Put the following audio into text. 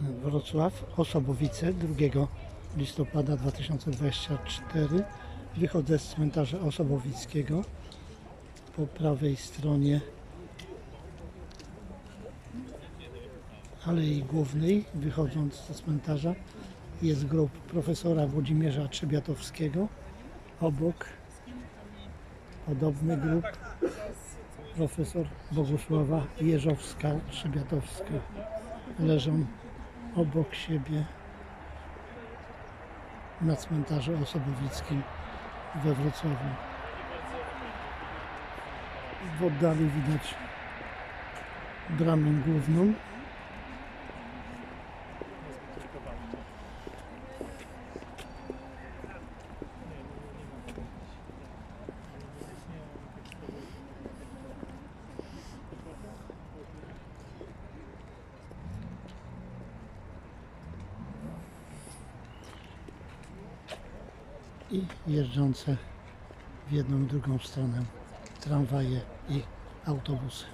Wrocław, Osobowice 2 listopada 2024. Wychodzę z cmentarza Osobowickiego. Po prawej stronie Alei Głównej, wychodząc ze cmentarza, jest grób profesora Włodzimierza Trzebiatowskiego. Obok podobny grób profesor Bogusława Jeżowska-Trzebiatowska. Leżą obok siebie na cmentarzu osobowickim we Wrocławiu. W oddali widać bramę główną. I jeżdżące w jedną i drugą stronę tramwaje i autobusy.